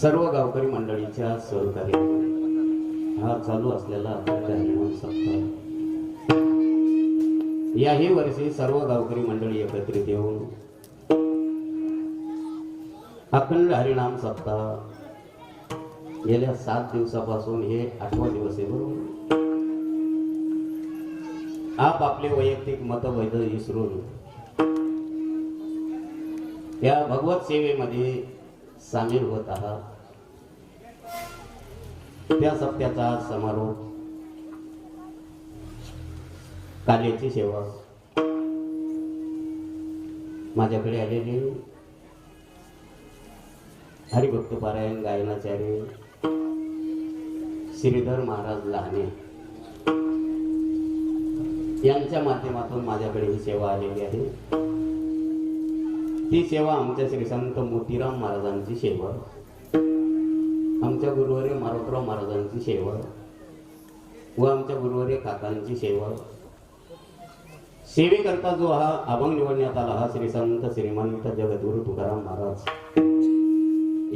सर्व गावकरी मंडळीच्या सहकार्य हा चालू असलेला सप्ताह याही वर्षी सर्व गावकरी मंडळी एकत्रित येऊन अखंड हरिनाम सप्ताह गेल्या सात दिवसापासून हे आठवा दिवस आहे बरोबर. आप आपले वैयक्तिक मतभेद विसरून या भगवत सेवेमध्ये सामील होत आहात. त्या सप्त्याचा समारोप. काल्याची सेवा. माझ्याकडे आलेले हरिभक्त पारायण गायनाचार्य श्रीधर महाराज लहाने. यांच्या माध्यमातून माझ्याकडे ही सेवा आलेली आहे. ती सेवा आमच्या श्री संत मोतीराम महाराजांची सेवा. आमच्या गुरुवारी मारुतराव महाराजांची सेवा. व आमच्या गुरुवारी काकांची सेवा. सेवेकरता जो हा अभंग निवडण्यात आला हा श्री संत श्रीमंत जगद्गुरु तुकाराम महाराज.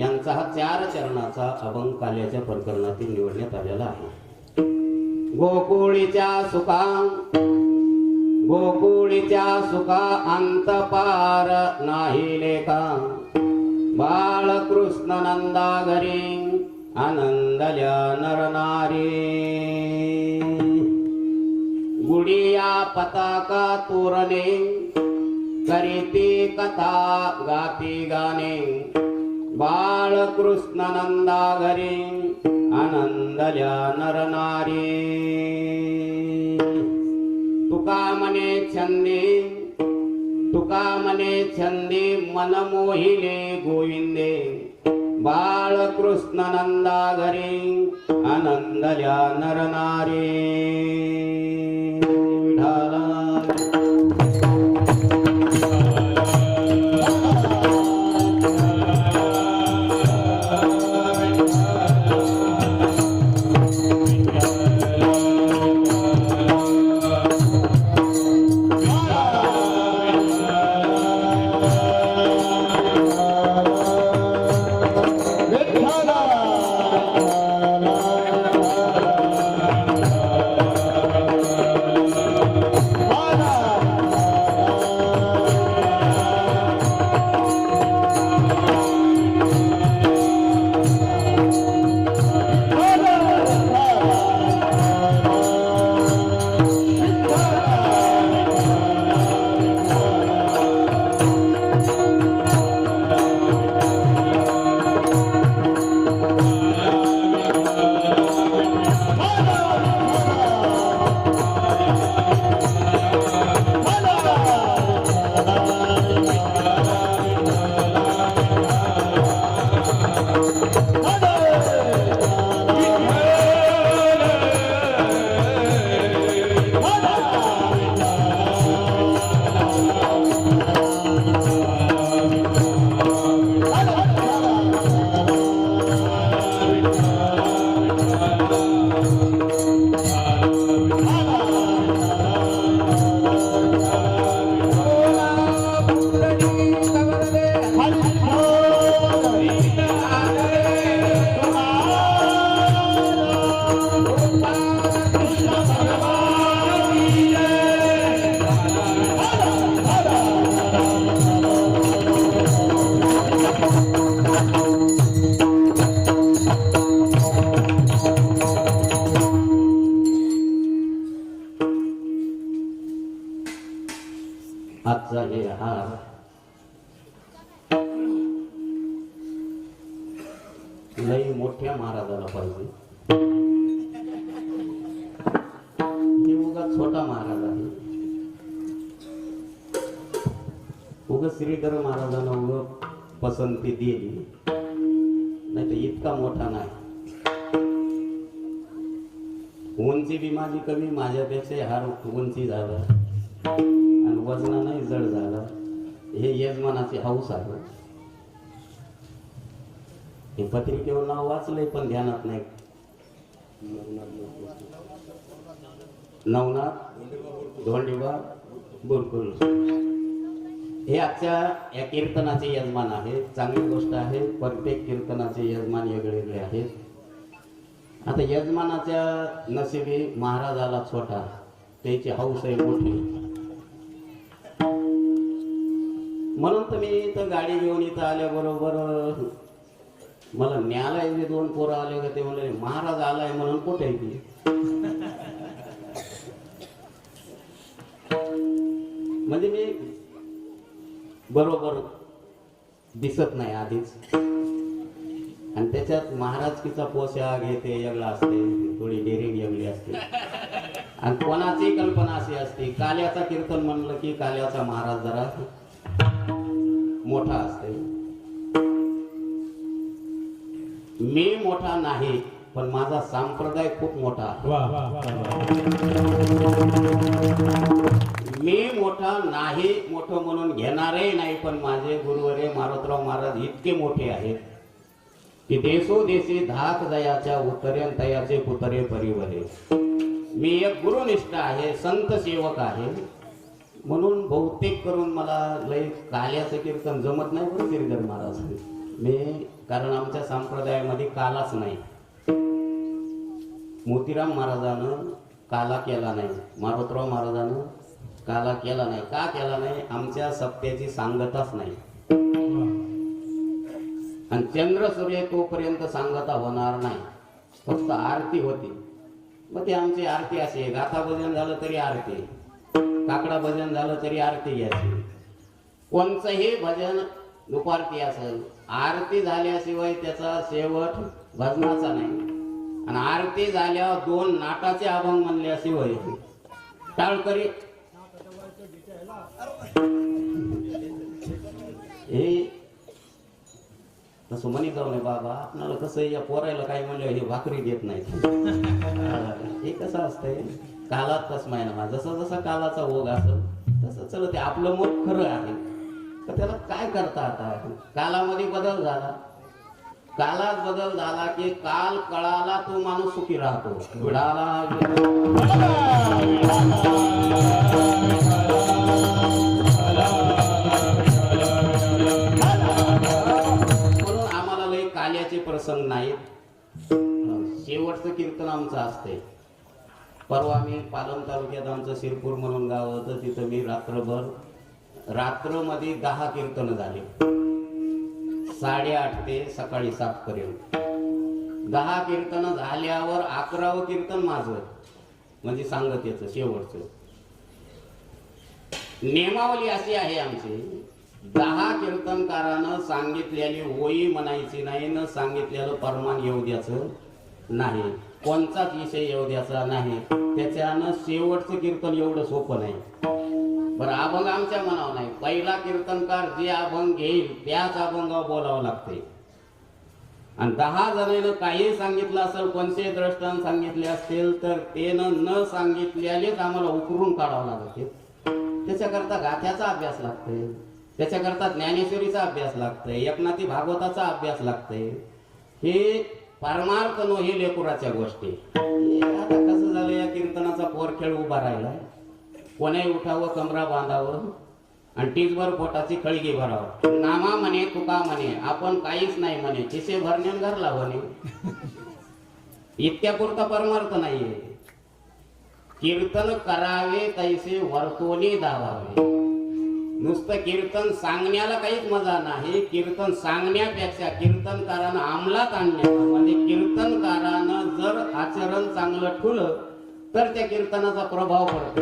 यांचा हा चार चरणाचा अभंग काल्याच्या प्रकरणातील निवडण्यात आलेला आहे. गोकुळीच्या सुखा गोकुळीच्या सुखा अंत पार नाही लेखा. बाळकृष्ण नंदा घरी आनंदल्या नरनारी गुडिया पताका तोरणे करीती कथा गाती गाणे. बाळकृष्ण नंदा घरी आनंदल्या नरनारी मने छंदी तुका मने छंदी मन मोहिले गोविंदे. बाळकृष्ण नंदा घरी आनंदल्या नरनारे. आणि वजनानंही जड झालं. हे यजमानाची हाऊस आहे हे पत्रिकेवर नाव वाचलंय पण ध्यानात नाही. नवनाथ धोंडीबा बुरकुल. हे आजच्या या कीर्तनाचे यजमान आहे. चांगली गोष्ट आहे. प्रत्येक कीर्तनाचे यजमान वेगळे आहेत. आता यजमानाच्या नशिबी महाराज आला छोटा. त्याची हौस आहे मोठी. म्हणून तर मी इथं गाडी घेऊन इथं आल्याबरोबर मला न्यायला जे दोन पोरं आले का ते म्हणले महाराज आलाय म्हणून कुठे आहे ती? म्हणजे मी बरोबर दिसत नाही आधीच. आणि त्याच्यात महाराजकीचा पोशाख येते ते असते थोडी डेरिंग वेगळी असते. आणि कोणाची कल्पना अशी असते काल्याचा कीर्तन म्हणलं की काल्याचा महाराज जरा मोठा असते. मी मोठा नाही पण माझा संप्रदाय खूप मोठा आहे. मी मोठा नाही मोठं म्हणून घेणारही नाही पण माझे गुरुवरे मारुतराव महाराज इतके मोठे आहेत की देसो देशी धाक दयाच्या उत्तरेंतयाचे पुतरे परिवरे. मी एक गुरुनिष्ठ आहे संत सेवक आहे. म्हणून बहुतेक करून मला लय काल्याचं कीर्तन जमत नाही बरं गिरीधर महाराज मी कारण आमच्या संप्रदायामध्ये कालाच नाही. मोतीराम महाराजानं काला केला नाही. मारुतराव महाराजानं काला केला नाही. का केला नाही? आमच्या सत्याची सांगताच नाही. आणि चंद्र सूर्य तोपर्यंत सांगता होणार नाही. फक्त आरती होती. मग ती आमची आरती अशी आहे. गाथा भजन झालं तरी आरती काकडा भजन झालं तरी आरती घ्यायची. कोणचंही भजन दुपारती असेल आरती झाल्याशिवाय त्याचा शेवट भजनाचा नाही. आणि आरती झाल्यावर दोन नाटाचे अभंग म्हणल्याशिवाय टाळकरी हे तसं म्हणे जाऊ नये बाबा आपल्याला कसं या पोरायला काय म्हणलं हे भाकरी देत नाही हे कसं असतंय? कालात तसं आहे ना जसा जसा कालाचा ओघ असेल तसं चल ते आपलं मत खरं आहे. तर त्याला काय करता आता कालामध्ये बदल झाला. कालात बदल झाला की काल कळाला तो माणूस सुखी राहतो. विडाला म्हणून आम्हाला लय काल्याचे प्रसंग नाहीत. शेवटचं कीर्तन आमचं असते परवा मी पालम तालुक्यात आमचं शिरपूर म्हणून गाव होतं तिथं मी रात्रभर रात्रमध्ये दहा कीर्तन झाले. साडेआठ ते सकाळी सात पर्यंत. दहा कीर्तन झाल्यावर अकरावं कीर्तन माझं म्हणजे सांगत याचं शेवटचं. नियमावली अशी आहे आमची. दहा कीर्तनकारानं सांगितलेली होई म्हणायची नाही न सांगितलेलं परमान येऊ द्यायचं नाही. कोणताच विषय येऊ द्यायचा नाही. त्याच्यानं शेवटचं कीर्तन एवढं सोपं नाही. बरं अभंग आमच्या मनावर नाही. पहिला कीर्तनकार जे अभंग घेईल त्याच अभंगावर बोलावं लागते. आणि दहा जणांना काही सांगितलं असेल कोणते द्रष्टांत सांगितले असतील तर ते न सांगितलेलेच आम्हाला उकरून काढावं लागते. त्याच्याकरता गाथ्याचा अभ्यास लागतोय त्याच्याकरता ज्ञानेश्वरीचा अभ्यास लागतोय एकनाथी भागवताचा अभ्यास लागतोय हे परमार्थ नो हे लेकुराच्या गोष्टी. आता कसं झालं या कीर्तनाचा पोरखेळ उभा राहिला? कोणी उठावं कमरा बांधावं आणि टीजभर पोटाची खळगी भरावं. नामा म्हणे तुका म्हणे आपण काहीच नाही म्हणे किसे भरण्यान घरला म्हणे इतक्या पुरता परमार्थ नाहीये. कीर्तन करावे तैसे वर्तोनी दावावे. नुसतं कीर्तन सांगण्याला काहीच मजा नाही. कीर्तन सांगण्यापेक्षा कीर्तनकारानं अंमलात आणण्याचं. म्हणजे कीर्तनकारानं जर आचरण चांगलं ठुलं तर त्या कीर्तनाचा प्रभाव पडतो.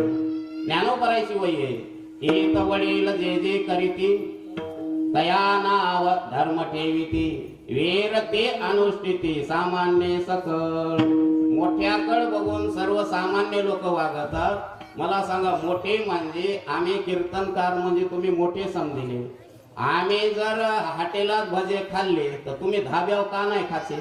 ज्ञानोपरायची वय आहे. एक वडील जे जे करीती तया नाव धर्म ठेविती. वेर ते अनुष्ठिती सामान्य सकळ मोठ्याकड बघून सर्वसामान्य लोक वागतात. मला सांगा मोठे म्हणजे आम्ही कीर्तनकार म्हणजे तुम्ही मोठे समजले. आम्ही जर हॉटेलात भजे खाल्ले तर तुम्ही धाब्यावर का नाही खाचे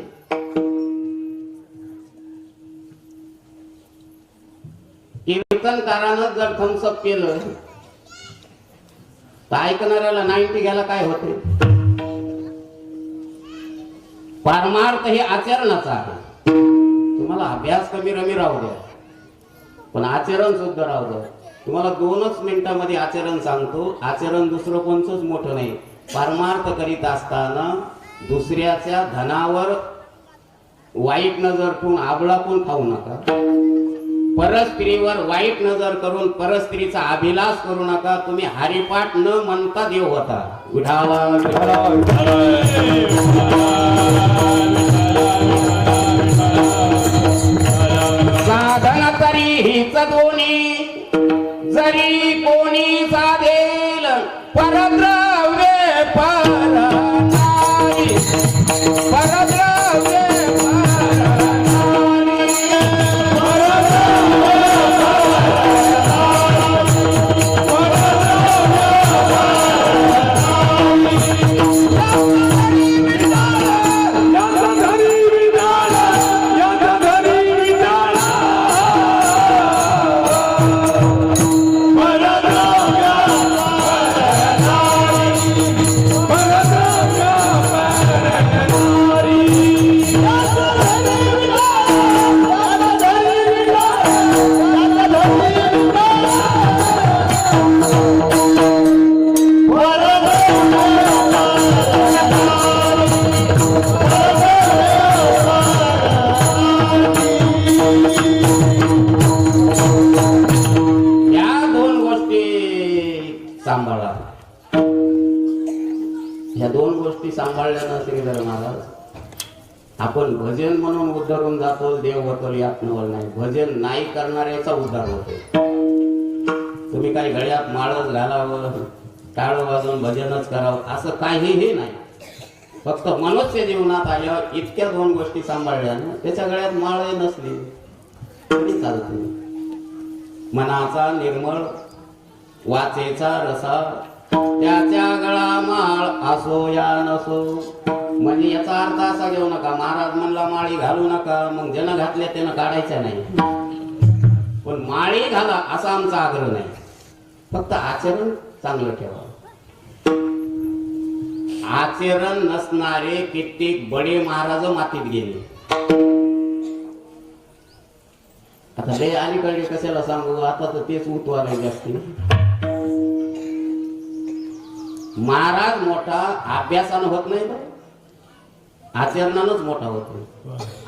कीर्तनकारानं जर थम्सअप केलं तर ऐकणाऱ्याला नाईन्टी घ्यायला काय होते? परमार्थ हे आचरणाचा आहे. तुम्हाला अभ्यास कमी रमी राहू द्या. पण आचरण सुद्धा राहतं तुम्हाला दोनच मिनिटामध्ये आचरण सांगतो. आचरण दुसरं कोणचंच मोठं नाही. परमार्थ करीत असताना दुसऱ्याच्या धनावर वाईट नजर ठेवून आबळा पण खाऊ नका. परस्त्रीवर वाईट नजर करून परस्त्रीचा अभिलाष करू नका. तुम्ही हरिपाठ न म्हणता देव होता. विठावा. करणाऱ्याचा उद्धार होतो. तुम्ही काही गळ्यात माळच घालावं टाळ वाजवून भजनच करावं असं काहीही नाही. फक्त मनुष्य जीवनात आल्यावर इतक्या दोन गोष्टी सांभाळल्यानं त्याच्या गळ्यात माळही नसली तरी चालत. नाही मनाचा निर्मळ वाचेचा रसा त्याच्या गळा माळ असो या नसो. म्हणजे याचा अर्थ असा घेऊ नका महाराज म्हणला माळी घालू नका मग ज्यानं घातल्या त्यानं काढायच्या नाही. माळी घाला असा आमचा आग्रह नाही. फक्त आचरण चांगलं ठेवा. आचरण नसणारे कित्येक बडे महाराज मातीत गेले. आता लय अलीकडे कशाला सांगू? आता तर तेच उतवायला जास्त महाराज मोठा अभ्यासानं होत नाही आचरणानंच मोठा होतो.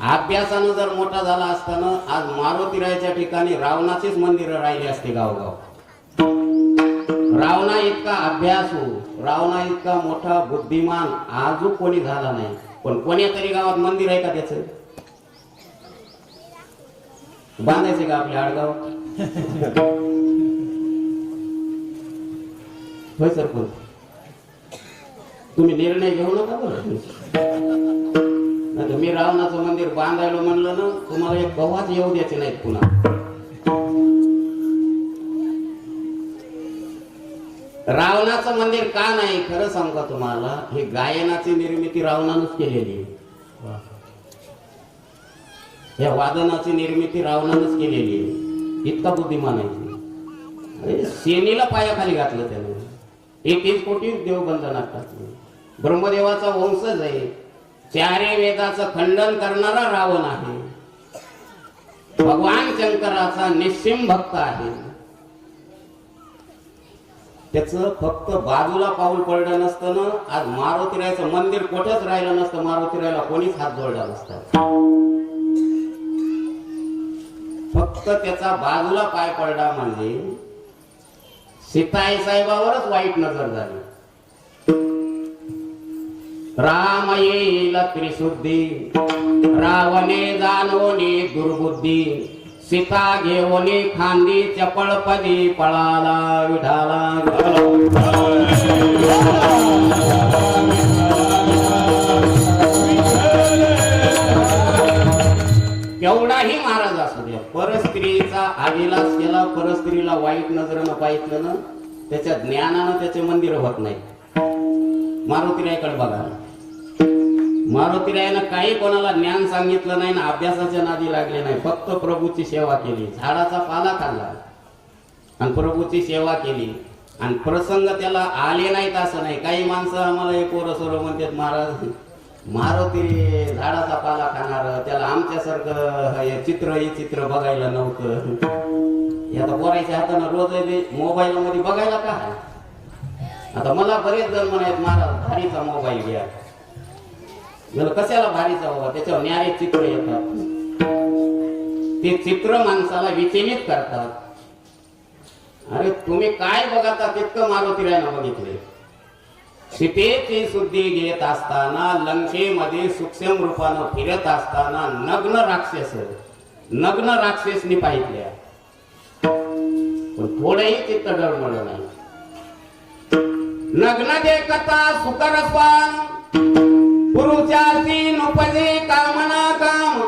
अभ्यासानं जर मोठा झाला असताना आज मारुतीरायाच्या ठिकाणी रावणाचीच मंदिरं राहिली असते गावगाव. रावणा इतका अभ्यासू हो, रावणा इतका मोठा बुद्धिमान आजू कोणी झाला नाही. पण कोण्या तरी गावात मंदिर आहे का त्याच? बांधायचे का आपल्या आडगाव? होय सर पण तुम्ही निर्णय घेऊ नका बरं. नाही मी रावणाचं मंदिर बांधायला म्हणलं ना तुम्हाला एक गव्हाच येऊ द्यायचे नाहीत पुन्हा. रावणाचं मंदिर का नाही खरं सांगू तुम्हाला हे गायनाची निर्मिती रावणानंच केलेली आहे. या वादनाची निर्मिती रावणानंच केलेली आहे. इतका बुद्धिमान आहे ती. म्हणजे सेनेला पायाखाली घातलं त्यानं. एक कोटी देव बंधनात ब्रह्मदेवाचा वंशज आहे चारे वेदाचं खंडन करणारा रावण आहे. भगवान शंकराचा निश्चिम भक्त आहे. त्याच फक्त बाजूला पाऊल पडलं नसतं ना आज मारुतीरायचं मंदिर कुठेच राहिलं नसतं मारुतीरायला कोणीच हात जोडला नसता. फक्त त्याचा बाजूला पाय पडला म्हणजे सीताई साहेबावरच वाईट नजर झाली. राम येईल त्रिशुद्धी. रावणे जाणवणे दुर्बुद्धी. सीता घेवणे खांदी चपळपदी पळाला विढाला केवढाही महाराज असू द्या परस्त्रीचा अभिलाष केला परस्त्रीला वाईट नजरेनं पाहितलं ना त्याच्या ज्ञानानं त्याचे मंदिर होत नाही. मारुतीरायकडे बघा. मारुतीरायानं काही कोणाला ज्ञान सांगितलं नाही ना अभ्यासाच्या नादी लागले नाही. फक्त प्रभूची सेवा केली. झाडाचा पाला खाल्ला. आणि प्रभूची सेवा केली. आणि प्रसंग त्याला आले नाहीत असं नाही. काही माणसं आम्हाला हे पोरं सोरं म्हणतात महाराज मारुती झाडाचा पाला खाणार. त्याला आमच्यासारखं हे चित्र हे चित्र बघायला नव्हतं. आता पोरायच्या हातानं रोज मोबाईल मध्ये बघायला का? आता मला बरेच जण म्हणायत महाराज भारीचा मोबाईल घ्या. मला कशाला भारीचा बाबा त्याच्यावर न्यारे चित्र येतात. ते चित्र माणसाला विचलित करतात. अरे तुम्ही काय बघता? तितकं मारुतीला बघितले. सीतेची शुद्धी घेत असताना लंकेमध्ये सूक्ष्म रूपानं फिरत असताना नग्न राक्षस नग्न राक्षसनी पाहिल्या. पण थोडंही चित्त डळमळ नाही. नग्न देखता सुकरस्वान पुरुषार्थी नुपजे कामना काम.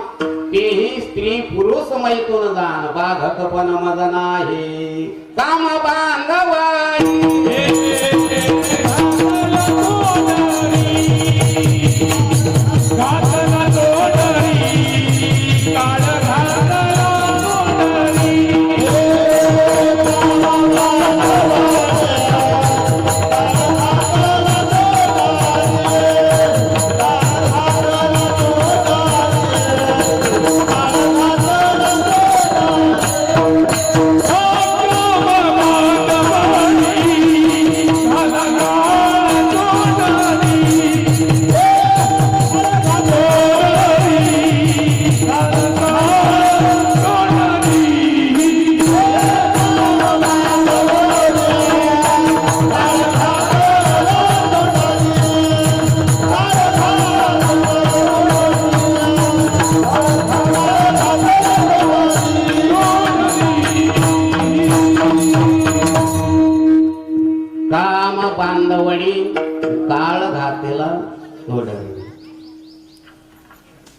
तेही स्त्री पुरुष मैतून जाण बाधक पण मज नाही. काम बांधवाई.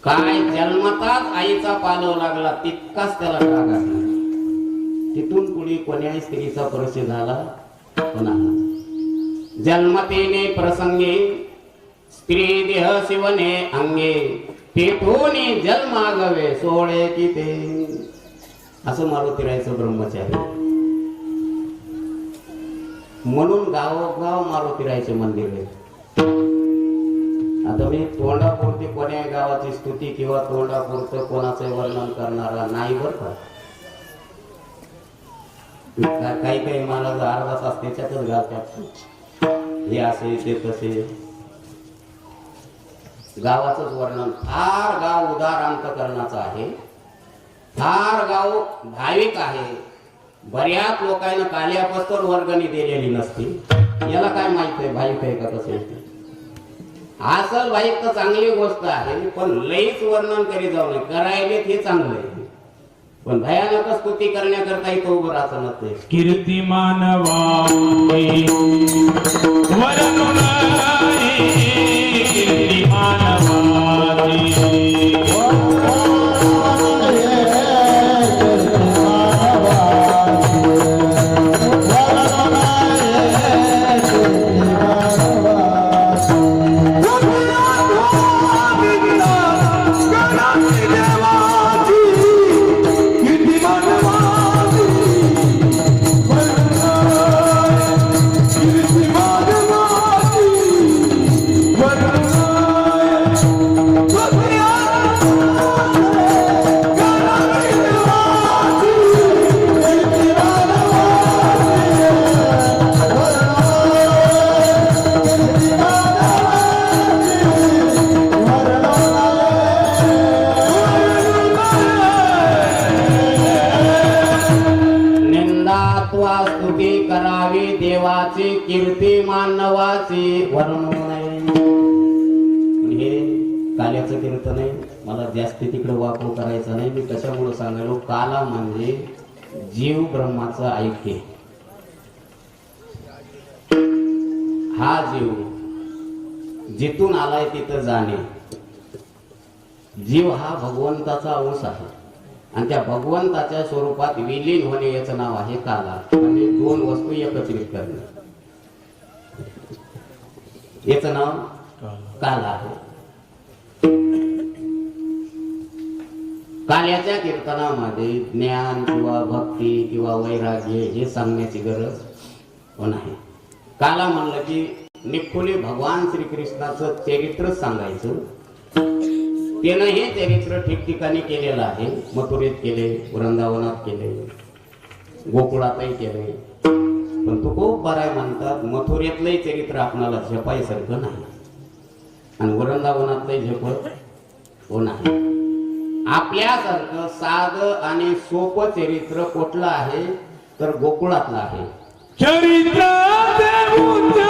काय जन्मताच आईचा पालव लागला तितकाच त्याला राग आला. तिथून पुढे कोण्याही स्त्रीचा परिचय झाला कोणाला जन्मतेने प्रसंगे स्त्री देह शिवने अंगे तेथून जन्मागवे सोळे कि ते. असं मारुती राहायचं ब्रह्मचारी. म्हणून गावोगाव मारुती राहायचे मंदिर आहे. आता मी तोंडापुरती कोण्या गावाची स्तुती किंवा तोंडापुरतं कोणाचं वर्णन करणारा नाही बर का? काही काही महाराज अर्धा तास त्याच्यातच घालतात. हे असे ते तसे. गावाचंच वर्णन फार गाव उदार अंतकरणाचं आहे. फार गाव भाविक आहे. बऱ्याच लोकांना काल्यापासून वर्गणी दिलेली नसते. याला काय माहीत आहे? भाविक आहे का कसं असल भाईक तर चांगली गोष्ट आहे. पण लईच वर्णन करी जाऊ नये. करायलेत हे चांगलं आहे. पण भयानक स्तुती करण्याकरता इथं उभं राहतं नसते कीर्ती मानवा ब्रह्माचं ऐक्य हा जीव जिथून आलाय तिथं जाणे. जीव हा भगवंताचा अंश आहे. आणि त्या भगवंताच्या स्वरूपात विलीन होणे याचं नाव आहे काला. म्हणजे दोन वस्तू एकत्रित करणे. याचं नाव काला आहे. काल्याच्या कीर्तनामध्ये ज्ञान किंवा भक्ती किंवा वैराग्य हे सांगण्याची गरज नाही काला म्हणलं की निखुले भगवान श्रीकृष्णाचं चरित्र सांगायचं. त्यानं हे चरित्र ठिकठिकाणी केलेलं आहे. मथुरेत केले वृंदावनात केले गोकुळातही केले. पण तो खूप बराय आहे म्हणतात मथुरेतलंही चरित्र आपणाला झेपायसारखं नाही. आणि वृंदावनातलंही झेप हो नाही आपल्यासारखं साधं आणि सोपं चरित्र कुठलं आहे? तर गोकुळातलं आहे. चरित्र चरित्र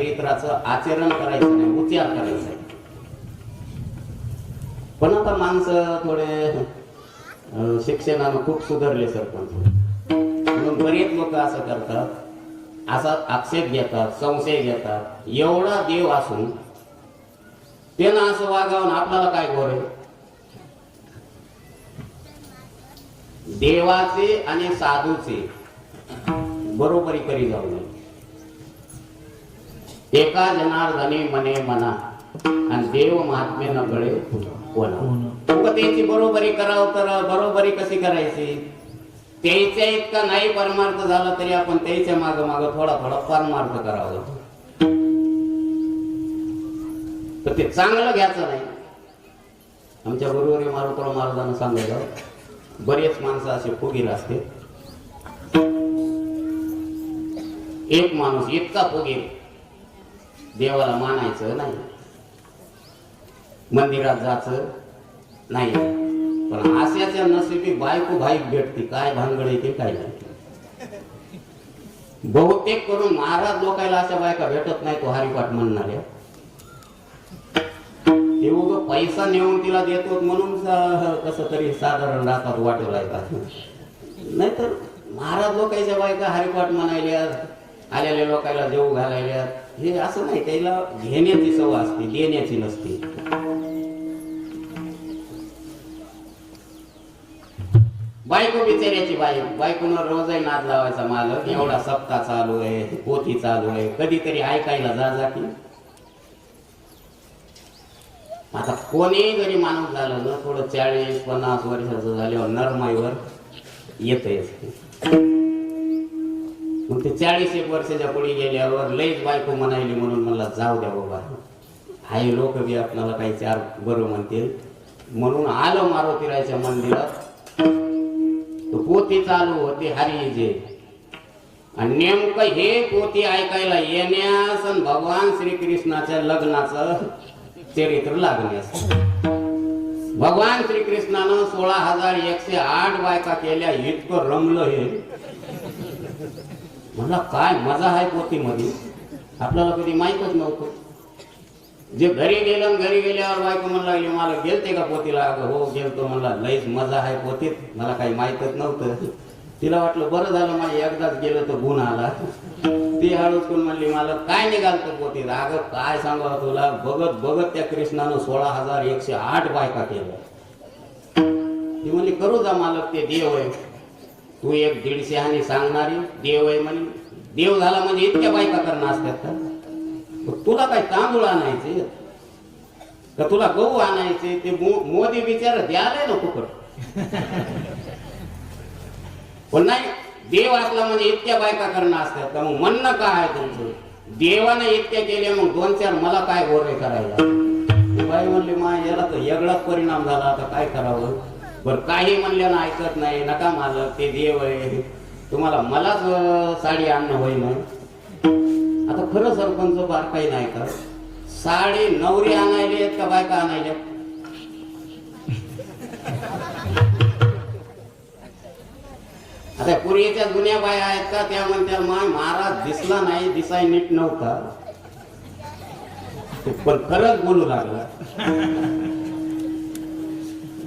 चरित्राचं आचरण करायचं नाही उच्चार करायचा आहे पण आता माणसं थोडे शिक्षणानं खूप सुधारले सरपंच. म्हणून बरेच लोक असं करतात असा आक्षेप घेतात संशय घेतात. एवढा देव असून त्यानं असं वागावून आपल्याला काय गोर देवाचे आणि साधूचे बरोबरी करी जाऊ नये. एका जनार्दने मने मना आणि देव महात्मे न. गळे उगा त्याची बरोबरी करावं तर बरोबरी कशी करायची? त्याच्या इतका नाही परमार्थ झाला तरी आपण त्याच्या माग माग थोडा थोडा परमार्थ करावा. तर ते चांगलं घ्यायचं नाही. आमच्या गुरुवारी मारुतराव महाराजांना सांगायचं बरेच माणसं असे फुगीर असते. एक माणूस इतका फुगीर देवाला मानायचं नाही. मंदिरात जायचं नाही. पण आशाच्या नसिबी बायको भाईक भेटते काय भानगड येते काय नाही बहुतेक करून महाराज लोकायला अशा बायका भेटत नाही तो हरिपाठ म्हणणाऱ्या. ते उग पैसा नेऊन तिला देतो म्हणून कस तरी साधारण राहतात वाटेला येतात नाहीतर महाराज लोकांच्या बायका हरिपाठ म्हणायल्या आलेल्या लोकायला देऊ घालायल्यात. हे असं नाही त्याला घेण्याची सवय असते देण्याची नसते. बायको बिचाऱ्याची बाई बायकोनं रोजही नाद लावायचा मालक एवढा सप्ता चालू आहे पोथी चालू आहे कधीतरी ऐकायला जा जा की. आता कोणी जरी माणूस झालं ना थोडं चाळीस पन्नास वर्षाचं झाल्यावर नरमाईवर येतच मग ते चाळीस एक वर्षाच्या पुढे गेल्यावर लईच बायको म्हणायली म्हणून मला जाऊ द्या बाबा. हाय लोक बी आपल्याला काही चार बरं म्हणतील. म्हणून आलो मारुतीरायच्या मंदिरात. तो पोती चालू होती हरिजे. आणि नेमकं हे पोती ऐकायला येण्यास आणि भगवान श्रीकृष्णाच्या लग्नाचं चरित्र लागण्यास. भगवान श्रीकृष्णानं सोळा हजार एकशे आठ बायका केल्या इतकं रमलं हे. म्हणला काय मजा आहे पोतीमध्ये आपल्याला कधी माहीतच नव्हतं. जे घरी गेलं घरी गेल्यावर बायको म्हणला लागली मला गेलते का पोतीला अगं हो गेलतो. म्हणला लईच मजा आहे पोतीत मला काही माहीतच नव्हतं. तिला वाटलं बरं झालं मला एकदाच गेलं तर गुण आला. ती हळूच कोण म्हणली मला काय निघालतं पोतीत अगं काय सांगा तुला? बघत बघत त्या कृष्णानं सोळा हजार एकशे आठ बायका केल्या. ती म्हणली करू जा मालक ते देव आहे. तू एक दीडशे आणि सांगणारी देव आहे म्हणे. देव झाला म्हणजे इतक्या बायका करणं असतात का? तुला काय तांदूळ आणायचे? का तुला गहू आणायचे? ते मोदी बिचार द्यायला ना फुकट. पण नाही देव असला म्हणजे इतक्या बायका करणं असतात का? मग म्हणणं काय आहे तुमचं? देवाने इतक्या केल्या मग दोन चार मला काय गोरे करायला? बाई म्हणले मा याला तर वेगळाच परिणाम झाला आता काय करावं? बर काही म्हणल्यानं ऐकत नाही. नका मालक ते देव आहे. तुम्हाला मलाच साडी आणणं होईन आता खरं सरपंच बार काही नाही का? साडी नवरी आणायले का बायका आणायल्या आता पूर्वीच्या जुन्या बाया आहेत का? त्या म्हणत्या माय महाराज दिसला नाही दिसाय नीट नव्हता. पण खरंच बोलू लागला.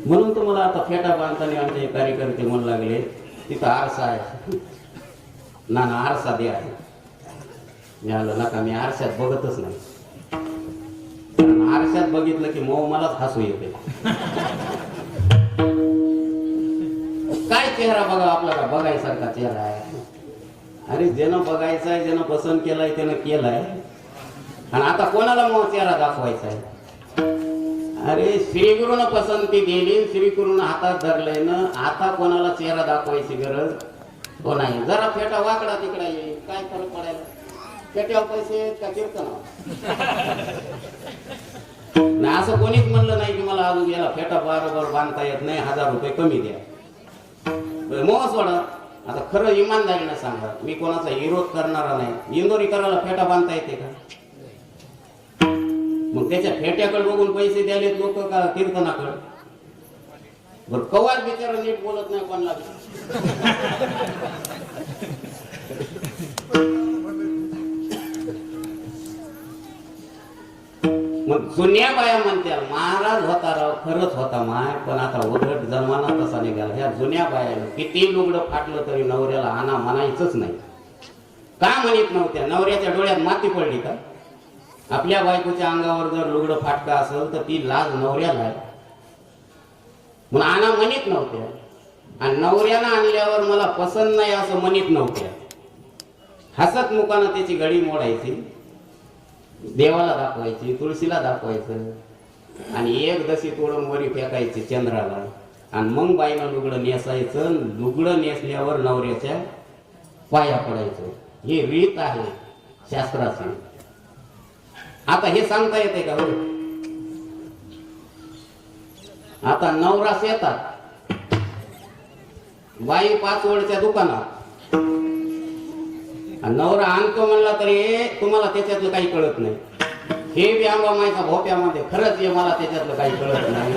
म्हणून तुम्हाला आता फेटा बांधताना आमचे कार्यकर्ते म्हणू लागले तिथं आरसा आहे. ना ना आरसा द्या मी आलो नका मी आरशात बघतच नाही. आरशात बघितलं की मऊ मलाच हसू येते. काय चेहरा बघा आपल्याला बघायसारखा चेहरा आहे. अरे ज्यानं बघायचं आहे ज्यानं पसंत केलाय त्यानं केलाय. आणि आता कोणाला मग चेहरा दाखवायचा आहे अरे श्रीगुरुनं पसंती दिली श्रीगुरुनं हातात धरलंय ना आता कोणाला चेहरा दाखवायची गरज? हो नाही. जरा फेटा वाकडा तिकडा येईल काय फरक पडायला? फेट्यावर पैसे आहेत का कीर्तन नाही असं कोणीच म्हणलं नाही की मला अजून याला फेटा बरोबर बांधता येत नाही हजार रुपये कमी द्या. मोह सोडा. आता खरं इमानदारीनं सांगा. मी कोणाचा विरोध करणारा नाही. इंदोरी करायला फेटा बांधता येते का? मग त्याच्या फेट्याकडे बघून पैसे द्याले लोक का कीर्तनाकडे? बर कवार बिचारा नीट बोलत नाही कोणाला मग जुन्या बाया म्हणत्या महाराज होता राव खरंच होता माय पण आता उलट जमाना तसा निघाला. ह्या जुन्या बायानं किती लुगडं फाटलं तरी नवऱ्याला आणा म्हणायचंच नाही. का म्हणत नव्हत्या? नवऱ्याच्या डोळ्यात माती पडली का? आपल्या बायकोच्या अंगावर जर लुगडं फाटका असेल तर ती लाज नवऱ्याला आहे. म्हणून आणा म्हणत नव्हत्या. आणि नवऱ्यानं आणल्यावर मला पसंत नाही असं म्हणत नव्हत्या. हसत मुखानं त्याची गडी मोडायची. देवाला दाखवायची तुळशीला दाखवायचं. आणि एक दशी तोडून वरी फेकायची चंद्राला. आणि मग बाईनं लुगडं नेसायचं लुगडं नेसल्यावर नवऱ्याच्या पाया पडायचं. हे रीत आहे शास्त्राची. आता हे सांगता येते का? हो. आता नवरास येतात. बाई पाच वडच्या दुकानात नवरा आणतो म्हणला तरी तुम्हाला त्याच्यातलं काही कळत नाही. हे बी आंबामाईचा भोप्यामध्ये. खरंच ये मला त्याच्यातलं काही कळत नाही.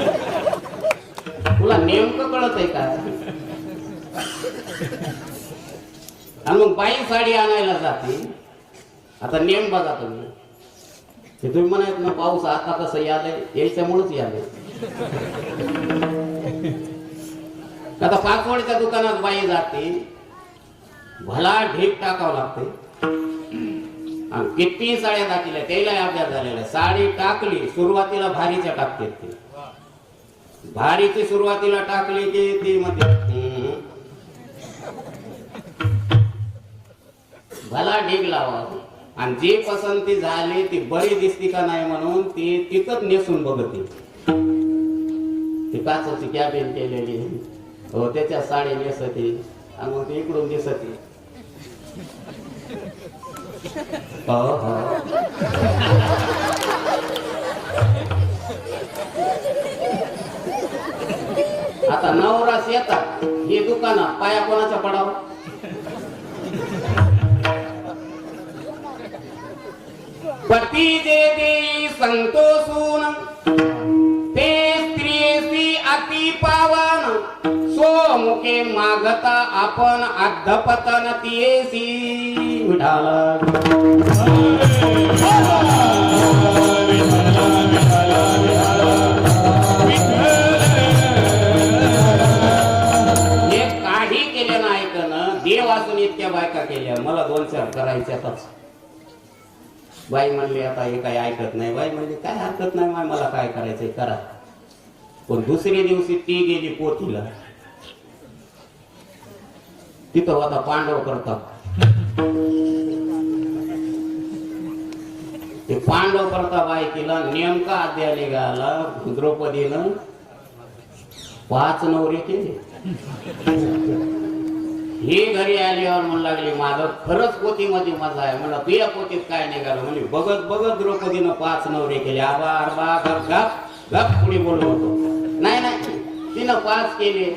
तुला नेमकं कळत आहे का? आणि मग बाई साडी आणायला जाते. आता नेम बघा तुम्ही. ते तुम्ही म्हणायच ना पाऊस आता कसं यालंय यायच्यामुळेच यालय. आता पाकवडीच्या दुकानात बाई जाते भला ढीक टाकावं लागते. किती साड्या टाकल्या त्याला अभ्यास झालेला साडी टाकली सुरुवातीला भारीच्या टाकते ते. भारीची सुरुवातीला टाकली की ती मध्ये भला ढीग लावा. आणि जी पसंती झाली ती बरी दिसती का नाही म्हणून ती तिथंच नेसून बघते. ती काचाची कॅबिन केलेली हो त्याच्या साडी नेसते आणि मग ती इकडून दिसते. हो हो. आता नवरास येतात. ही दुकानं पाया कोणाच्या पडावं? पती जे देई संतोषून. ते स्त्रियेसी अति पावन. सोमुखे मागता आपण अधपतन तियेसी विठाला काही केलं नाही ऐकणं देव असून इतक्या बायका केल्या. मला दोन चार करायच्या बाई म्हणली आता हे काही ऐकत नाही. बाई म्हणली काय हरकत नाही माय मला काय करायचंय? करा. पण दुसऱ्या दिवशी ती गेली पोथीला तिथं होता पांडव करता ते पांडव करता बायकीला नेमका अध्याय निघाला द्रौपदीनं पाच नवरे केले. ही घरी आल्यावर म्हणू लागली माझं खरंच पोतीमध्ये मजा आहे. म्हणलं तुया पोतीत काय निघालं? म्हणजे बघत बघत द्रौपदीनं पाच नवरे केले. आबा आरबा गप गप गप पुढे बोलवतो नाही नाही तिनं पाच केले.